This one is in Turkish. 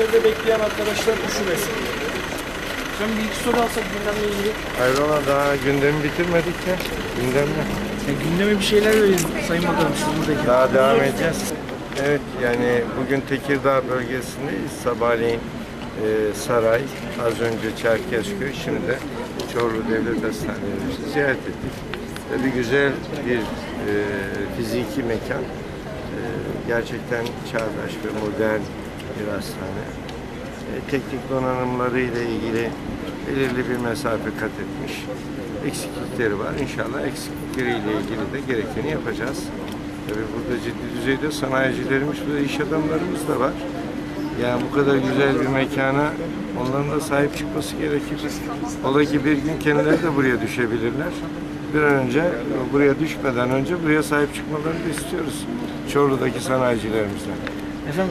içeride bekleyen arkadaşlar üşümesin. Sen bir iki soru alsak gündemle ilgili. Hayrola daha gündemi bitirmedik ya. Gündem ne? Ya gündeme bir şeyler verin Sayın Bakanım siz buradaki. Daha devam edeceğiz. Evet yani bugün Tekirdağ bölgesindeyiz. Sabahleyin e, Saray, az önce Çerkezköy, şimdi de Çorlu Devlet Hastanemizi ziyaret ettik. Tabii güzel bir e, fiziki mekan. E, gerçekten çağdaş ve modern bir hastane. E, teknik donanımları ile ilgili belirli bir mesafe kat etmiş. Eksiklikleri var. İnşallah eksiklikleriyle ilgili de gerekeni yapacağız. Tabii burada ciddi düzeyde sanayicilerimiz ve iş adamlarımız da var. Yani bu kadar güzel bir mekana onların da sahip çıkması gerekir. Ola ki bir gün kendileri de buraya düşebilirler. Bir an önce buraya düşmeden önce buraya sahip çıkmalarını da istiyoruz. Çorlu'daki sanayicilerimizden. Efendim